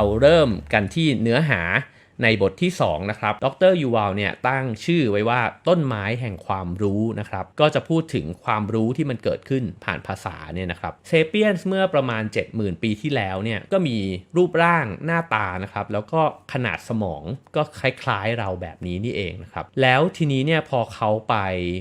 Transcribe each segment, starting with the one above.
เราเริ่มกันที่เนื้อหาในบทที่ 2 นะครับ ดรยูวาลเนี่ยตั้งชื่อไว้ว่าต้นไม้แห่งความรู้นะครับ ก็จะพูดถึงความรู้ที่มันเกิดขึ้นผ่านภาษาเนี่ยนะครับ เซเปียนเมื่อประมาณ 70,000 ปีที่แล้วเนี่ย ก็มีรูปร่างหน้าตานะครับ แล้วก็ขนาดสมองก็คล้ายๆเราแบบนี้นี่เองนะครับ แล้วทีนี้เนี่ยพอเขาไป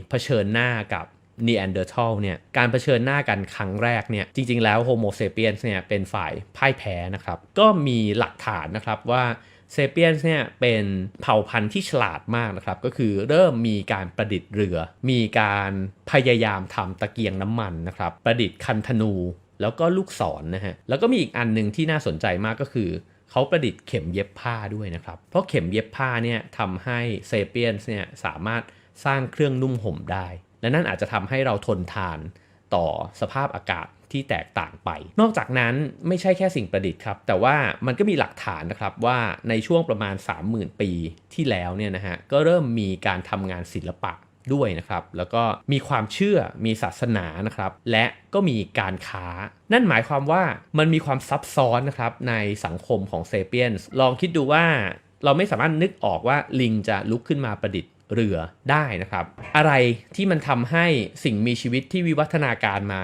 เผชิญหน้ากับ นีแอนเดอร์ทัลเนี่ยการเผชิญหน้ากันครั้งแรกเนี่ยจริง ๆ แล้วโฮโมเซเปียนเนี่ยเป็นฝ่ายพ่ายแพ้นะครับ ก็มีหลักฐานนะครับว่าเซเปียนเนี่ยเป็นเผ่าพันธุ์ที่ฉลาดมากนะครับ ก็คือเริ่มมีการประดิษฐ์เรือ มีการพยายามทำตะเกียงน้ำมันนะครับ ประดิษฐ์คันธนู แล้วก็ลูกศรนนะฮะแล้วก็มีอีกอันหนึ่งที่น่าสนใจมากก็คือเขาประดิษฐ์เข็มเย็บผ้าด้วยนะครับ เพราะเข็มเย็บผ้าเนี่ยทำให้เซเปียนเนี่ยสามารถสร้างเครื่องนุ่มห่มได้ และนั่นอาจจะทำให้เราทนทานต่อสภาพอากาศที่แตกต่างไป นอกจากนั้นไม่ใช่แค่สิ่งประดิษฐ์ครับ แต่ว่ามันก็มีหลักฐานนะครับว่าในช่วงประมาณ 30,000 ปีที่แล้วเนี่ยนะฮะก็เริ่มมีการทำงานศิลปะด้วยนะครับ แล้วก็มีความเชื่อมีศาสนานะครับ และก็มีการค้า นั่นหมายความว่ามันมีความซับซ้อนนะครับในสังคมของเซเปียนส์ลองคิดดูว่าเราไม่สามารถนึกออกว่าลิงจะลุกขึ้นมาประดิษฐ์ เรือได้นะครับ อะไรที่มันทำให้สิ่งมีชีวิตที่วิวัฒนาการมา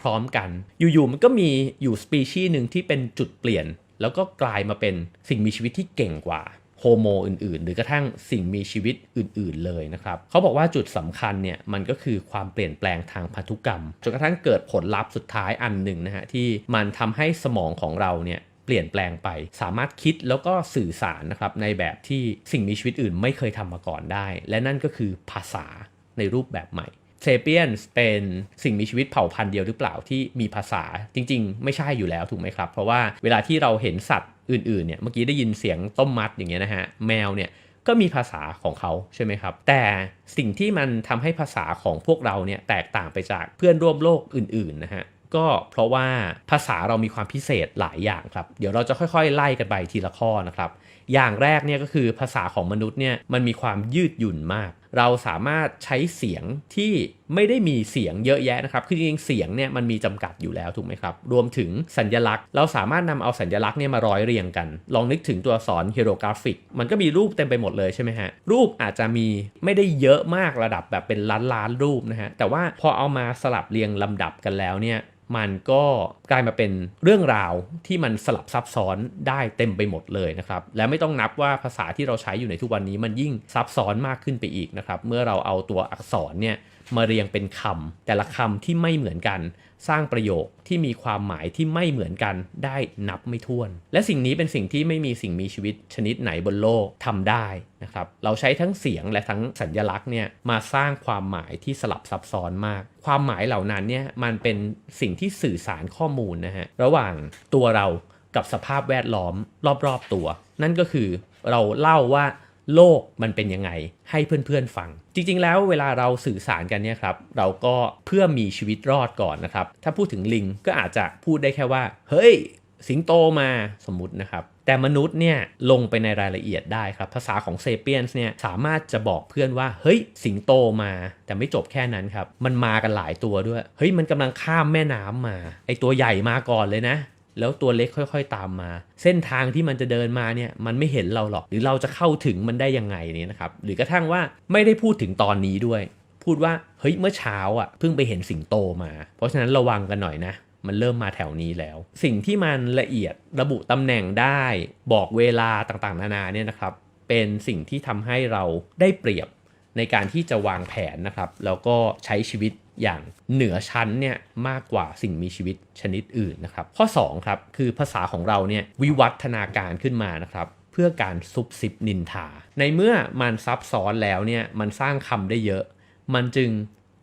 พร้อมๆกัน อยู่ๆมันก็มีอยู่สปีชีส์หนึ่งที่เป็นจุดเปลี่ยน แล้วก็กลายมาเป็นสิ่งมีชีวิตที่เก่งกว่าโฮโมอื่นๆ หรือกระทั่งสิ่งมีชีวิตอื่นๆเลยนะครับ เขาบอกว่าจุดสำคัญเนี่ยมันก็คือความเปลี่ยนแปลงทางพันธุกรรม จนกระทั่งเกิดผลลัพธ์สุดท้ายอันหนึ่งนะฮะที่มันทำให้สมองของเราเนี่ย ปลี่ยนแปลงไป สามารถคิดแล้วก็สื่อสารนะครับในแบบที่สิ่งมีชีวิตอื่นไม่เคยทำมาก่อนได้ และนั่นก็คือภาษาในรูปแบบใหม่เซเปียนเป็นสิ่งมีชีวิตเผ่าพันธุ์เดียวหรือเปล่าที่มีภาษาจริง ๆ ไม่ใช่อยู่แล้วถูกไหมครับ เพราะว่าเวลาที่เราเห็นสัตว์อื่นๆเนี่ยเมื่อกี้ได้ยินเสียงต้มมัดอย่างเงี้ยนะฮะแมวเนี่ยก็มีภาษาของเขาใช่ไหมครับ แต่สิ่งที่มันทำให้ภาษาของพวกเราเนี่ยแตกต่างไปจากเพื่อนร่วมโลกอื่นๆนะฮะ ก็เพราะว่าภาษาเรามีความพิเศษหลายอย่างครับ เดี๋ยวเราจะค่อยๆ ไล่กันไปทีละข้อนะครับ อย่างแรกเนี่ยก็คือภาษาของมนุษย์เนี่ยมันมีความยืดหยุ่นมาก เราสามารถใช้เสียงที่ไม่ได้มีเสียงเยอะแยะนะครับ คือจริงๆ เสียงเนี่ยมันมีจำกัดอยู่แล้วถูกไหมครับ รวมถึงสัญญลักษณ์ เราสามารถนำเอาสัญญลักษณ์เนี่ยมาร้อยเรียงกัน ลองนึกถึงตัวสอนฮีโรกราฟิก มันก็มีรูปเต็มไปหมดเลยใช่ไหมฮะ รูปอาจจะมีไม่ได้เยอะมากระดับแบบเป็นล้านล้านรูปนะฮะ แต่ว่าพอเอามาสลับเรียงลำดับกันแล้วเนี่ย มันก็กลายมาเป็นเรื่องราวที่มันสลับซับซ้อนได้เต็มไปหมดเลยนะครับ และไม่ต้องนับว่าภาษาที่เราใช้อยู่ในทุกวันนี้มันยิ่งซับซ้อนมากขึ้นไปอีกนะครับ เมื่อเราเอาตัวอักษรเนี่ย มาเรียงเป็นคำแต่ละคำที่ไม่เหมือนกัน สร้างประโยคที่มีความหมายที่ไม่เหมือนกันได้นับไม่ถ้วน และสิ่งนี้เป็นสิ่งที่ไม่มีสิ่งมีชีวิตชนิดไหนบนโลกทำได้นะครับเราใช้ทั้งเสียงและทั้งสัญญลักษณ์เนี่ยมาสร้างความหมายที่สลับซับซ้อนมาก ความหมายเหล่านั้นเนี่ยมันเป็นสิ่งที่สื่อสารข้อมูลนะฮะระหว่างตัวเรากับสภาพแวดล้อมรอบๆตัว นั่นก็คือเราเล่าว่า โลกมันเป็นยังไงให้เพื่อนๆฟัง จริงๆ แล้วเวลาเราสื่อสารกันเนี่ยครับเราก็เพื่อมีชีวิตรอดก่อนนะครับ ถ้าพูดถึงลิงก็อาจจะพูดได้แค่ว่า เฮ้ย สิงโตมาสมมตินะครับ แต่มนุษย์เนี่ยลงไปในรายละเอียดได้ครับ ภาษาของเซเปียนส์เนี่ยสามารถจะบอกเพื่อนว่า เฮ้ย สิงโตมา แต่ไม่จบแค่นั้นครับ มันมากันหลายตัวด้วย เฮ้ยมันกำลังข้ามแม่น้ำมาไอตัวใหญ่มาก่อนเลยนะ แล้วตัวเล็กค่อย ๆ ตามมา เส้นทางที่มันจะเดินมาเนี่ยมันไม่เห็นเราหรอก หรือเราจะเข้าถึงมันได้ยังไงเนี่ยนะครับ หรือกระทั่งว่าไม่ได้พูดถึงตอนนี้ด้วย พูดว่าเฮ้ยเมื่อเช้าอะเพิ่งไปเห็นสิงโตมา เพราะฉะนั้นระวังกันหน่อยนะมันเริ่มมาแถวนี้แล้ว สิ่งที่มันละเอียดระบุตำแหน่งได้บอกเวลาต่างๆ นานาเนี่ยนะครับ เป็นสิ่งที่ทำให้เราได้เปรียบในการที่จะวางแผนนะครับ แล้วก็ใช้ชีวิต อย่างเหนือชั้นเนี่ยมากกว่าสิ่งมีชีวิตชนิดอื่นนะครับ ข้อ2ครับคือภาษาของเราเนี่ยวิวัฒนาการขึ้นมานะครับเพื่อการซุบซิบนินทา ในเมื่อมันซับซ้อนแล้วเนี่ยมันสร้างคำได้เยอะ มันจึง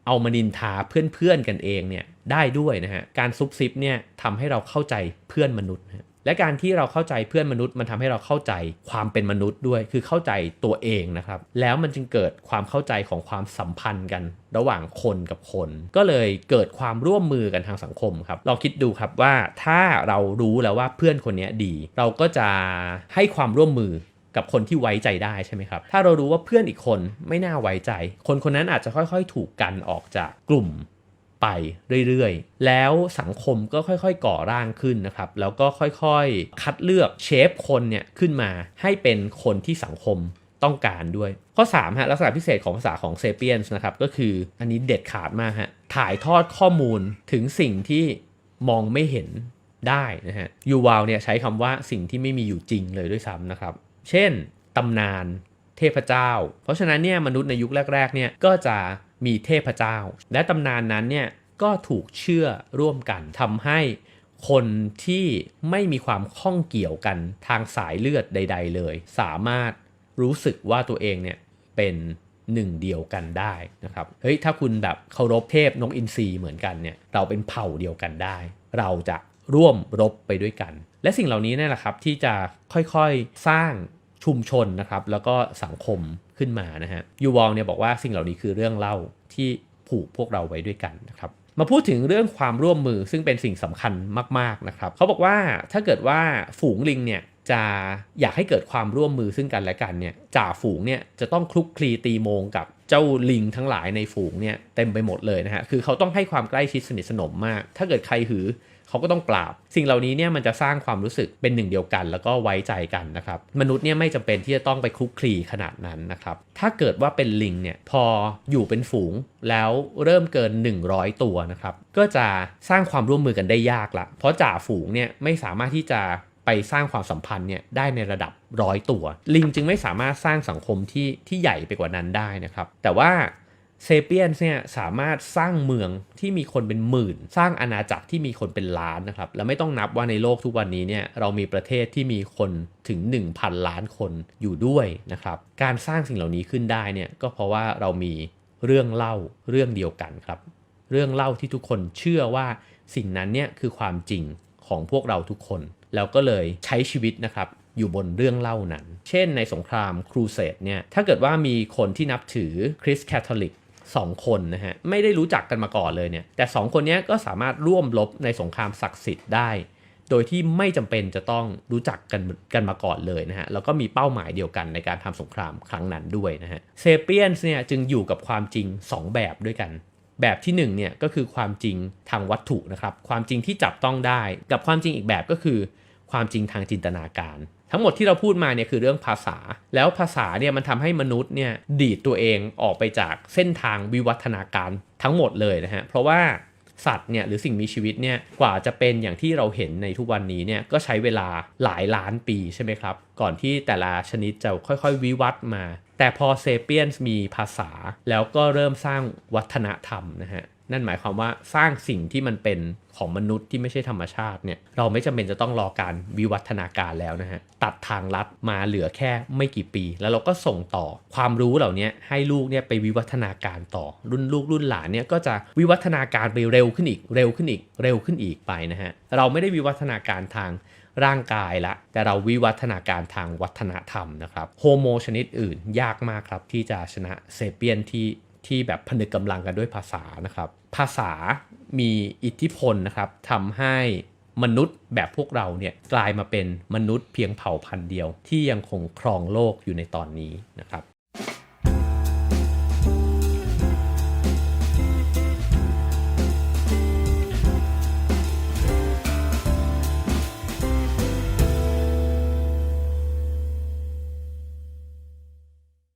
เอามานินทาเพื่อนๆกันเองเนี่ยได้ด้วยนะฮะการซุบซิบเนี่ยทำให้เราเข้าใจเพื่อนมนุษย์ และการที่เราเข้าใจเพื่อนมนุษย์มันทำให้เราเข้าใจความเป็นมนุษย์ด้วย คือเข้าใจตัวเองนะครับ แล้วมันจึงเกิดความเข้าใจของความสัมพันธ์กัน ระหว่างคนกับคน ก็เลยเกิดความร่วมมือกันทางสังคมครับเราคิดดูครับว่าถ้าเรารู้แล้วว่าเพื่อนคนนี้ดี เราก็จะให้ความร่วมมือกับคนที่ไว้ใจได้ใช่ไหมครับ ถ้าเรารู้ว่าเพื่อนอีกคนไม่น่าไว้ใจ คนคนนั้นอาจจะค่อยๆ ถูกกันออกจากกลุ่ม ไปเรื่อยๆ แล้วสังคมก็ค่อยๆ ก่อร่างขึ้นนะครับ แล้วก็ค่อยๆ คัดเลือกเชฟคนเนี่ยขึ้นมาให้เป็นคนที่สังคมต้องการด้วย ข้อ3ฮะลักษณะพิเศษของภาษาของเซเปียนส์นะครับ ก็คืออันนี้เด็ดขาดมากฮะถ่ายทอดข้อมูลถึงสิ่งที่มองไม่เห็นได้นะฮะยูวาลเนี่ยใช้คำว่าสิ่งที่ไม่มีอยู่จริงเลยด้วยซ้ำนะครับ เช่นตำนานเทพเจ้า เพราะฉะนั้นเนี่ยมนุษย์ในยุคแรกๆเนี่ยก็จะ มีเทพเจ้า และตำนานนั้นเนี่ยก็ถูกเชื่อร่วมกันทำให้คนที่ไม่มีความข้องเกี่ยวกันทางสายเลือดใด ๆ เลย สามารถรู้สึกว่าตัวเองเนี่ยเป็นหนึ่งเดียวกันได้นะครับ เฮ้ยถ้าคุณแบบเคารพเทพนกอินทรีเหมือนกันเนี่ยเราเป็นเผ่าเดียวกันได้ เราจะร่วมรบไปด้วยกัน และสิ่งเหล่านี้นี่แหละครับที่จะค่อยๆสร้างชุมชนนะครับ แล้วก็สังคม ขึ้นมานะฮะยูวองเนี่ยบอกว่าสิ่งเหล่านี้คือเรื่องเล่าที่ผูกพวกเราไว้ด้วยกันนะครับมาพูดถึงเรื่องความร่วมมือซึ่งเป็นสิ่งสำคัญมากๆนะครับเขาบอกว่าถ้าเกิดว่าฝูงลิงเนี่ยจะอยากให้เกิดความร่วมมือซึ่งกันและกันเนี่ยจ่าฝูงเนี่ยจะต้องคลุกคลีตีโมงกับเจ้าลิงทั้งหลายในฝูงเนี่ยเต็มไปหมดเลยนะฮะคือเขาต้องให้ความใกล้ชิดสนิทสนมมาก ถ้าเกิดใครหือ เขาก็ต้องปราบ สิ่งเหล่านี้เนี่ยมันจะสร้างความรู้สึกเป็นหนึ่งเดียวกัน แล้วก็ไว้ใจกันนะครับมนุษย์เนี่ยไม่จำเป็นที่จะต้องไปคลุกคลีขนาดนั้นนะครับถ้าเกิดว่าเป็นลิงเนี่ยพออยู่เป็นฝูงแล้วเริ่มเกิน 100 ตัวนะครับก็จะสร้างความร่วมมือกันได้ยากละเพราะจ่าฝูงเนี่ยไม่สามารถที่จะไปสร้างความสัมพันธ์เนี่ยได้ในระดับร้อยตัว ลิงจึงไม่สามารถสร้างสังคมที่ที่ใหญ่ไปกว่านั้นได้นะครับแต่ว่า เซเปียนเนี่ยสามารถสร้างเมืองที่มีคนเป็นหมื่น สร้างอาณาจักรที่มีคนเป็นล้านนะครับ แล้วไม่ต้องนับว่าในโลกทุกวันนี้เนี่ยเรามีประเทศที่มีคนถึง 1,000 ล้านคนอยู่ด้วยนะครับ การสร้างสิ่งเหล่านี้ขึ้นได้เนี่ยก็เพราะว่าเรามีเรื่องเล่าเรื่องเดียวกันครับ เรื่องเล่าที่ทุกคนเชื่อว่าสิ่งนั้นเนี่ยคือความจริงของพวกเราทุกคน แล้วก็เลยใช้ชีวิตนะครับอยู่บนเรื่องเล่านั้น เช่นในสงครามครูเสดเนี่ย ถ้าเกิดว่ามีคนที่นับถือคริสต์แคทอลิก สองคนนะฮะไม่ได้รู้จักกันมาก่อนเลยเนี่ยแต่สองคนนี้ก็สามารถร่วมรบในสงครามศักดิ์สิทธิ์ได้ โดยที่ไม่จำเป็นจะต้องรู้จักกันกันมาก่อนเลยนะฮะแล้วก็มีเป้าหมายเดียวกันในการทำสงครามครั้งนั้นด้วยนะฮะเซเปียนส์เนี่ยจึงอยู่กับความจริง 2 แบบด้วยกันแบบที่1เนี่ยก็คือความจริงทางวัตถุนะครับความจริงที่จับต้องได้ กับความจริงอีกแบบก็คือ ความจริงทางจินตนาการ ทั้งหมดที่เราพูดมาเนี่ยคือเรื่องภาษา แล้วภาษาเนี่ยมันทำให้มนุษย์เนี่ยดีดตัวเองออกไปจากเส้นทางวิวัฒนาการทั้งหมดเลยนะฮะเพราะว่าสัตว์เนี่ยหรือสิ่งมีชีวิตเนี่ยกว่าจะเป็นอย่างที่เราเห็นในทุกวันนี้เนี่ยก็ใช้เวลาหลายล้านปีใช่ไหมครับ ก่อนที่แต่ละชนิดจะค่อยๆ วิวัฒน์มา แต่พอเซเปียนส์มีภาษาแล้วก็เริ่มสร้างวัฒนธรรมนะฮะ นั่นหมายความว่าสร้างสิ่งที่มันเป็นของมนุษย์ที่ไม่ใช่ธรรมชาติเนี่ยเราไม่จำเป็นจะต้องรอการวิวัฒนาการแล้วนะฮะตัดทางลัดมาเหลือแค่ไม่กี่ปี แล้วเราก็ส่งต่อความรู้เหล่านี้ให้ลูกเนี่ยไปวิวัฒนาการต่อรุ่นลูกรุ่นหลานเนี่ยก็จะวิวัฒนาการไปเร็วขึ้นอีกเร็วขึ้นอีกเร็วขึ้นอีกไปนะฮะเราไม่ได้วิวัฒนาการทางร่างกายละ แต่เราวิวัฒนาการทางวัฒนธรรมนะครับโฮโมชนิดอื่นยากมากครับที่จะชนะเซเปียนที่ ที่แบบผนึกกำลังกันด้วยภาษานะครับ ภาษามีอิทธิพลนะครับทำให้มนุษย์แบบพวกเราเนี่ยกลายมาเป็นมนุษย์เพียงเผ่าพันธุ์เดียว ที่ยังคงครองโลกอยู่ในตอนนี้นะครับ